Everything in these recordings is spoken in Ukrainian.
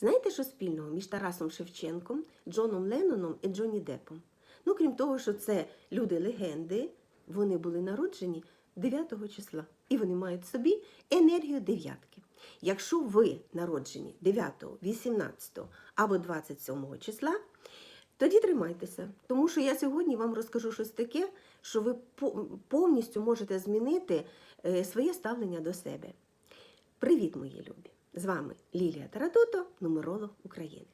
Знаєте, що спільного між Тарасом Шевченком, Джоном Ленноном і Джонні Деппом? Ну, крім того, що це люди-легенди, вони були народжені 9 числа, і вони мають в собі енергію дев'ятки. Якщо ви народжені 9, 18 або 27 числа, тоді тримайтеся, тому що я сьогодні вам розкажу щось таке, що ви повністю можете змінити е, своє ставлення до себе. Привіт, мої любі! З вами Лілія Таратуто, нумеролог України.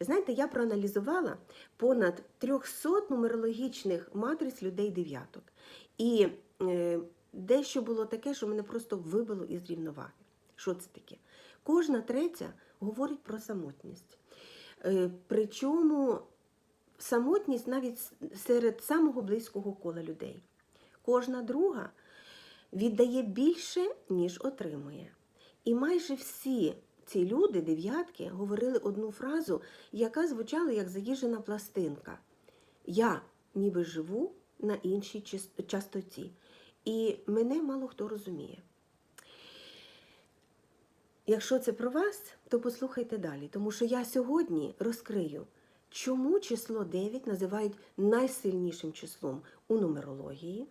Знаєте, я проаналізувала понад 300 нумерологічних матриць людей дев'яток. І е, дещо було таке, що мене просто вибило із рівноваги. Що це таке? Кожна третя говорить про самотність. Е, причому самотність навіть серед самого близького кола людей. Кожна друга віддає більше, ніж отримує. І майже всі ці люди, дев'ятки, говорили одну фразу, яка звучала як заїжджена пластинка. Я ніби живу на іншій частоті. І мене мало хто розуміє. Якщо це про вас, то послухайте далі, тому що я сьогодні розкрию, чому число 9 називають найсильнішим числом у нумерології,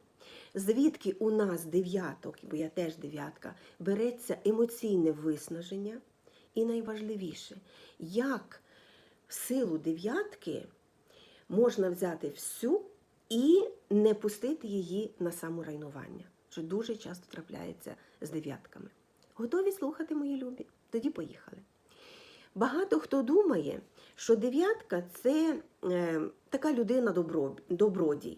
звідки у нас дев'яток, бо я теж дев'ятка, береться емоційне виснаження, і найважливіше, як в силу дев'ятки можна взяти всю і не пустити її на саморайнування, що дуже часто трапляється з дев'ятками. Готові слухати, мої любі? Тоді поїхали. Багато хто думає, що дев'ятка це е, така людина добро, добродій.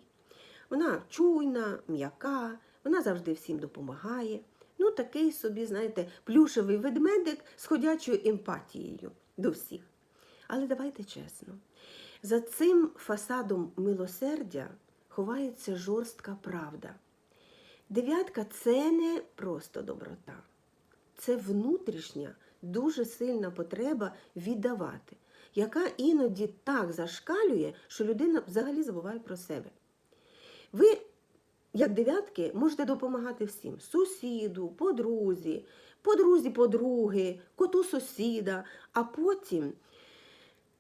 Вона чуйна, м'яка, вона завжди всім допомагає. Ну, такий собі, знаєте, плюшевий ведмедик з ходячою емпатією до всіх. Але давайте чесно, за цим фасадом милосердя ховається жорстка правда. Дев'ятка це не просто доброта, це внутрішня, дуже сильна потреба віддавати, яка іноді так зашкалює, що людина взагалі забуває про себе. Ви, як дев'ятки, можете допомагати всім: сусіду, подрузі, подрузі подруги, коту сусіда, а потім,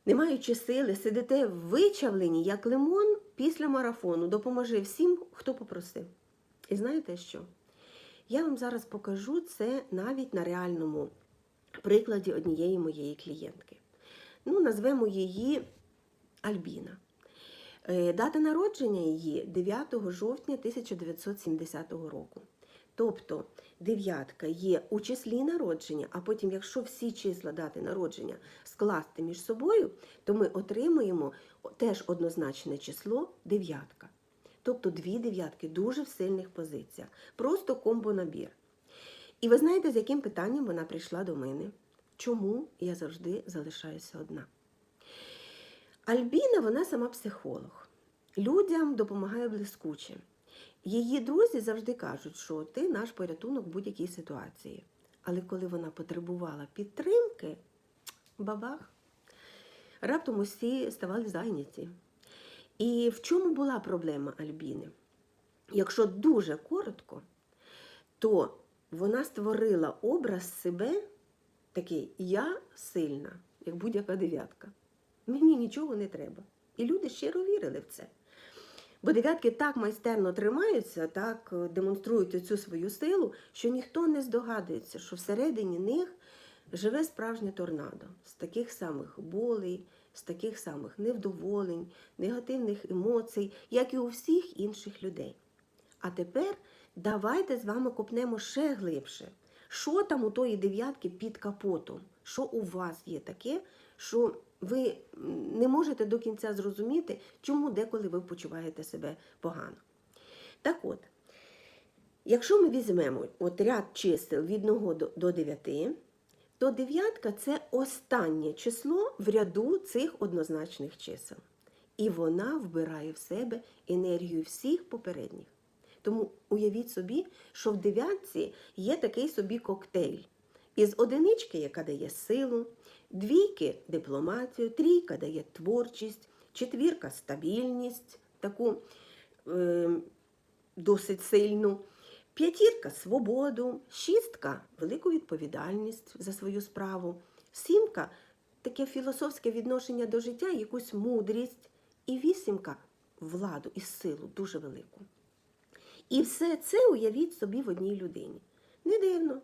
не маючи сили, сидите вичавлені, як лимон після марафону, допоможи всім, хто попросив. І знаєте що? Я вам зараз покажу це навіть на реальному прикладі однієї моєї клієнтки. Ну, назвемо її Альбіна. Е, Дата народження її 9 жовтня 1970 року. Тобто дев'ятка є у числі народження, а потім, якщо всі числа дати народження скласти між собою, то ми отримуємо теж однозначне число дев'ятка. Тобто дві дев'ятки дуже в сильних позиціях. Просто комбо-набір. І ви знаєте, з яким питанням вона прийшла до мене? Чому я завжди залишаюся одна? Альбіна, вона сама психолог. Людям допомагає блискуче. Її друзі завжди кажуть, що ти наш порятунок в будь-якій ситуації. Але коли вона потребувала підтримки, бабах, раптом усі ставали зайняті. І в чому була проблема Альбіни? Якщо дуже коротко, то вона створила образ себе такий я сильна, як будь-яка дев'ятка. Мені нічого не треба. І люди щиро вірили в це. Бо дев'ятки так майстерно тримаються, так е, демонструють цю свою силу, що ніхто не здогадується, що всередині них живе справжнє торнадо з таких самих болей, з таких самих невдоволень, негативних емоцій, як і у всіх інших людей. А тепер давайте з вами копнемо ще глибше. Що там у тої дев'ятки під капотом? Що у вас є таке, що ви не можете до кінця зрозуміти, чому деколи ви почуваєте себе погано? Так от, якщо ми візьмемо от ряд чисел від 1 до- до 9, то дев'ятка це останнє число в ряду цих однозначних чисел. І вона вбирає в себе енергію всіх попередніх. Тому уявіть собі, що в дев'ятці є такий собі коктейль. Із одинички, яка дає силу, двійки дипломатію, трійка дає творчість, четвірка стабільність, таку е, досить сильну, п'ятірка свободу, шістка велику відповідальність за свою справу, сімка таке філософське відношення до життя, якусь мудрість, і вісімка владу і силу дуже велику. І все це уявіть собі в одній людині. Не дивно,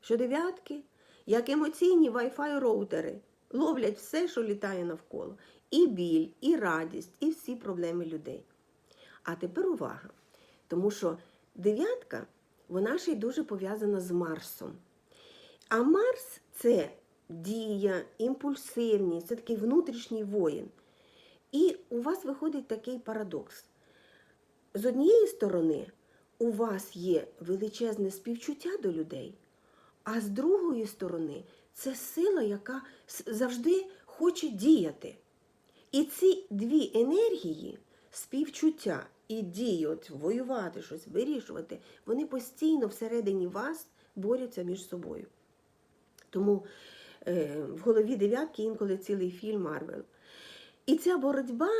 що дев'ятки, як емоційні Wi-Fi роутери, ловлять все, що літає навколо. І біль, і радість, і всі проблеми людей. А тепер увага. Тому що дев'ятка, вона ще й дуже пов'язана з Марсом. А Марс це дія, імпульсивність, це такий внутрішній воїн. І у вас виходить такий парадокс. З однієї сторони, у вас є величезне співчуття до людей, а з другої сторони, це сила, яка завжди хоче діяти. І ці дві енергії, співчуття і дії, от воювати щось, вирішувати, вони постійно всередині вас борються між собою. Тому е, в голові дев'ятки інколи цілий фільм Марвел. І ця боротьба,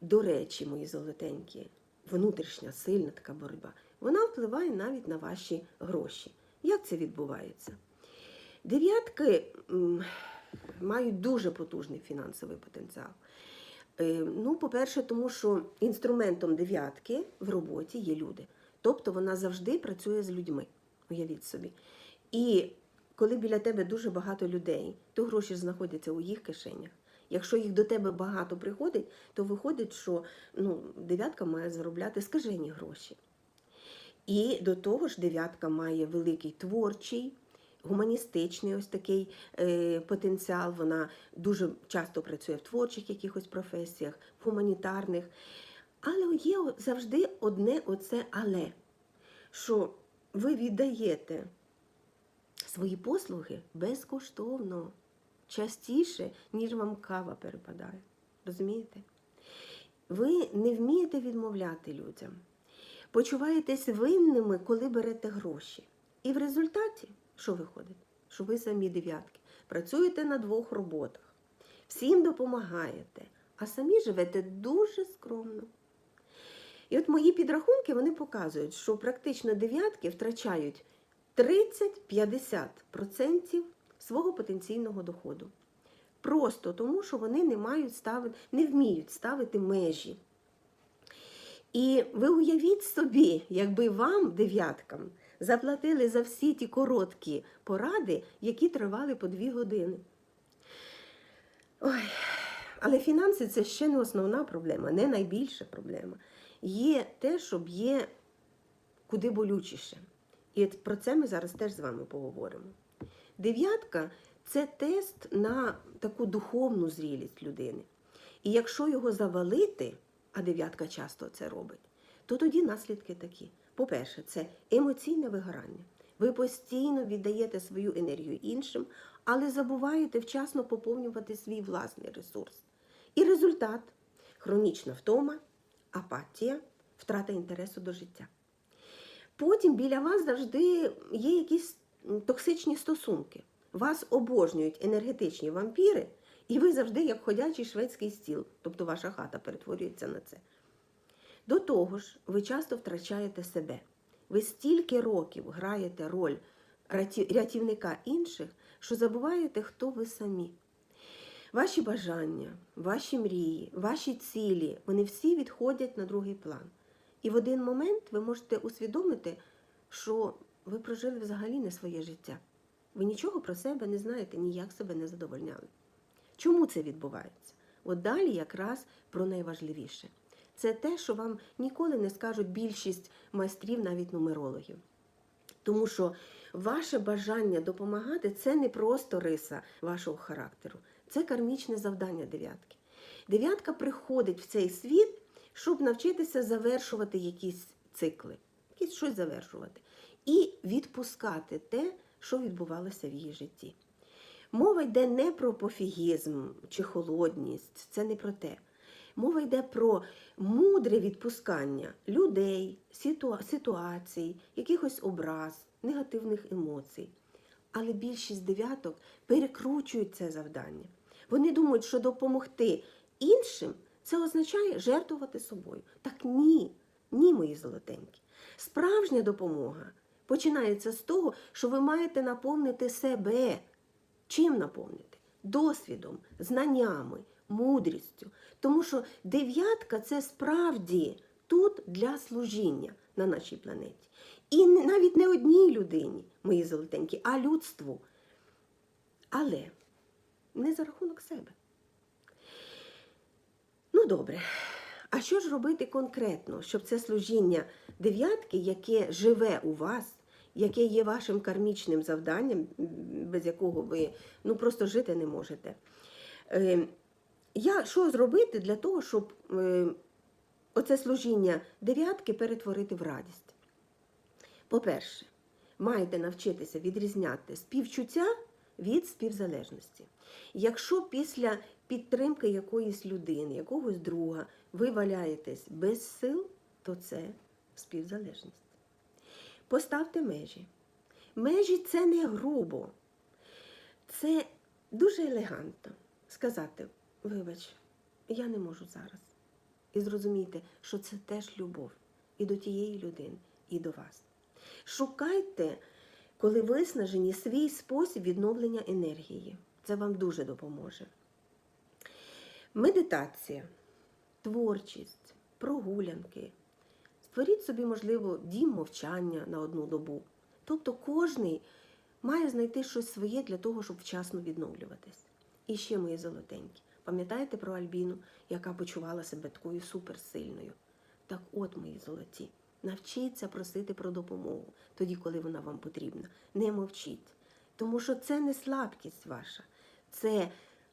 до речі, мої золотенькі, внутрішня, сильна така боротьба, вона впливає навіть на ваші гроші. Як це відбувається? Дев'ятки мають дуже потужний фінансовий потенціал. Е, Ну, по-перше, тому що інструментом дев'ятки в роботі є люди. Тобто вона завжди працює з людьми. Уявіть собі. І коли біля тебе дуже багато людей, то гроші знаходяться у їх кишенях. Якщо їх до тебе багато приходить, то виходить, що ну, дев'ятка має заробляти скажені гроші. І до того ж, дев'ятка має великий творчий, гуманістичний ось такий е, потенціал. Вона дуже часто працює в творчих якихось професіях, в гуманітарних. Але є завжди одне оце але, що ви віддаєте свої послуги безкоштовно, частіше, ніж вам кава перепадає. Розумієте? Ви не вмієте відмовляти людям, почуваєтесь винними, коли берете гроші. І в результаті, що виходить? Що ви самі дев'ятки, працюєте на двох роботах, всім допомагаєте, а самі живете дуже скромно. І от мої підрахунки вони показують, що практично дев'ятки втрачають 30-50% свого потенційного доходу. Просто тому, що вони не мають ставити, не вміють ставити межі. І ви уявіть собі, якби вам, дев'яткам, заплатили за всі ті короткі поради, які тривали по дві години. Ой, але фінанси це ще не основна проблема, не найбільша проблема. Є те, що б'є куди болючіше. І про це ми зараз теж з вами поговоримо. Дев'ятка це тест на таку духовну зрілість людини. І якщо його завалити, а дев'ятка часто це робить, то тоді наслідки такі. По-перше, це емоційне вигорання. Ви постійно віддаєте свою енергію іншим, але забуваєте вчасно поповнювати свій власний ресурс. І результат хронічна втома, апатія, втрата інтересу до життя. Потім біля вас завжди є якісь токсичні стосунки. Вас обожнюють енергетичні вампіри, і ви завжди як ходячий шведський стіл, тобто ваша хата перетворюється на це. До того ж, ви часто втрачаєте себе. Ви стільки років граєте роль рятівника інших, що забуваєте, хто ви самі. Ваші бажання, ваші мрії, ваші цілі, вони всі відходять на другий план. І в один момент ви можете усвідомити, що ви прожили взагалі не своє життя. Ви нічого про себе не знаєте, ніяк себе не задовольняли. Чому це відбувається? От далі якраз про найважливіше. Це те, що вам ніколи не скажуть більшість майстрів, навіть нумерологів. Тому що ваше бажання допомагати це не просто риса вашого характеру, це кармічне завдання дев'ятки. Дев'ятка приходить в цей світ, щоб навчитися завершувати якісь цикли, якісь щось завершувати, і відпускати те, що відбувалося в її житті. Мова йде не про пофігізм чи холодність, це не про те. Мова йде про мудре відпускання людей, ситуацій, якихось образ, негативних емоцій. Але більшість дев'яток перекручують це завдання. Вони думають, що допомогти іншим це означає жертвувати собою. Так ні, ні, мої золотенькі. Справжня допомога починається з того, що ви маєте наповнити себе. Чим наповнити? досвідом, знаннями, мудрістю. Тому що дев'ятка це справді тут для служіння на нашій планеті. І навіть не одній людині, мої золотенькі, а людству. Але не за рахунок себе. Ну, добре. А що ж робити конкретно, щоб це служіння дев'ятки, яке живе у вас, яке є вашим кармічним завданням, без якого ви ну, просто жити не можете? Е, я, що зробити для того, щоб е, оце служіння дев'ятки перетворити в радість? По-перше, маєте навчитися відрізняти співчуття від співзалежності. Якщо після підтримки якоїсь людини, якогось друга, ви валяєтесь без сил, то це співзалежність. Поставте межі. Межі це не грубо, це дуже елегантно сказати, вибач, я не можу зараз. І зрозумійте, що це теж любов і до тієї людини, і до вас. Шукайте, коли виснажені, свій спосіб відновлення енергії. Це вам дуже допоможе. Медитація, творчість, прогулянки. Створіть собі, можливо, дім мовчання на одну добу. Тобто кожний має знайти щось своє для того, щоб вчасно відновлюватись. І ще мої золотенькі. Пам'ятаєте про Альбіну, яка почувала себе такою суперсильною? Так от, мої золоті, навчіться просити про допомогу тоді, коли вона вам потрібна. Не мовчіть. Тому що це не слабкість ваша, це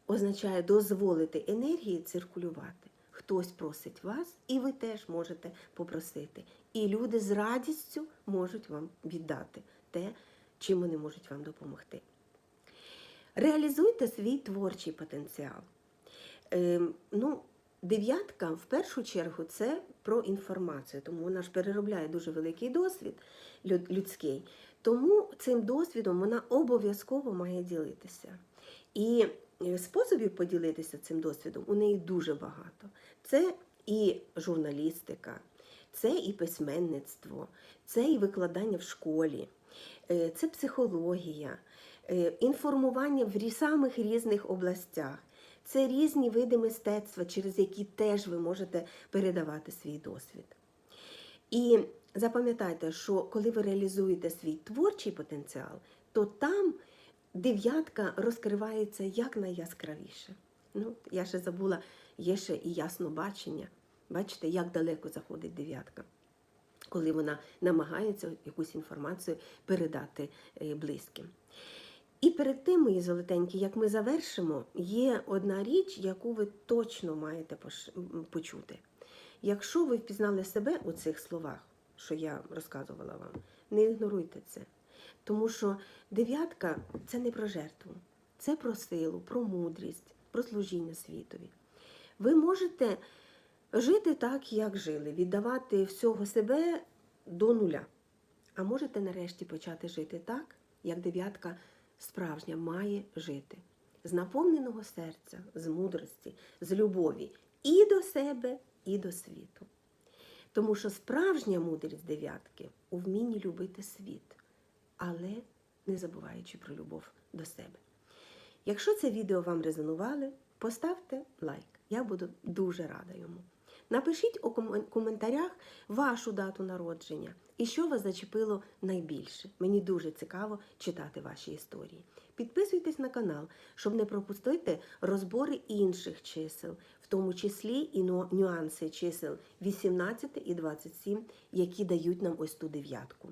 означає дозволити енергії циркулювати. Хтось просить вас, і ви теж можете попросити. І люди з радістю можуть вам віддати те, чим вони можуть вам допомогти. Реалізуйте свій творчий потенціал. Ем, ну, дев'ятка в першу чергу це про інформацію, тому вона ж переробляє дуже великий досвід людський. Тому цим досвідом вона обов'язково має ділитися. І е, способів поділитися цим досвідом у неї дуже багато. Це і журналістика, це і письменництво, це і викладання в школі, е, це психологія, е, інформування в самих різних областях. Це різні види мистецтва, через які теж ви можете передавати свій досвід. І запам'ятайте, що коли ви реалізуєте свій творчий потенціал, то там дев'ятка розкривається якнайяскравіше. Ну, я ще забула, є ще і яснобачення. Бачите, як далеко заходить дев'ятка, коли вона намагається якусь інформацію передати е, близьким. І перед тим, мої золотенькі, як ми завершимо, є одна річ, яку ви точно маєте почути. Якщо ви впізнали себе у цих словах, що я розказувала вам, не ігноруйте це. Тому що дев'ятка це не про жертву, це про силу, про мудрість, про служіння світові. Ви можете жити так, як жили, віддавати всього себе до нуля. А можете нарешті почати жити так, як дев'ятка справжня має жити. З наповненого серця, з мудрості, з любові і до себе, і до світу. Тому що справжня мудрість дев'ятки у вмінні любити світ, але не забуваючи про любов до себе. Якщо це відео вам резонувало, поставте лайк. Я буду дуже рада йому. Напишіть у коментарях вашу дату народження і що вас зачепило найбільше. Мені дуже цікаво читати ваші історії. Підписуйтесь на канал, щоб не пропустити розбори інших чисел, в тому числі і нюанси чисел 18 і 27, які дають нам ось ту дев'ятку.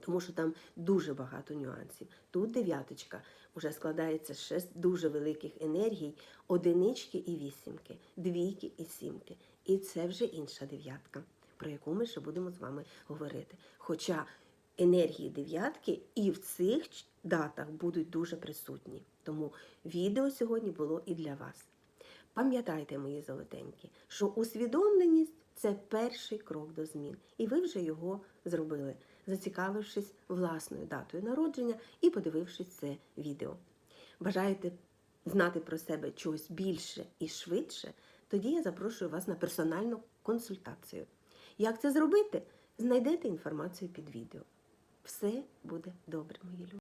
Тому що там дуже багато нюансів. Тут дев'яточка вже складається з дуже великих енергій, одинички і вісімки, двійки і сімки. І це вже інша дев'ятка, про яку ми ще будемо з вами говорити. Хоча енергії дев'ятки і в цих датах будуть дуже присутні. Тому відео сьогодні було і для вас. Пам'ятайте, мої золотенькі, що усвідомленість це перший крок до змін, і ви вже його зробили, зацікавившись власною датою народження і подивившись це відео. Бажаєте знати про себе чогось більше і швидше, тоді я запрошую вас на персональну консультацію. Як це зробити? Знайдете інформацію під відео. Все буде добре, мої любі.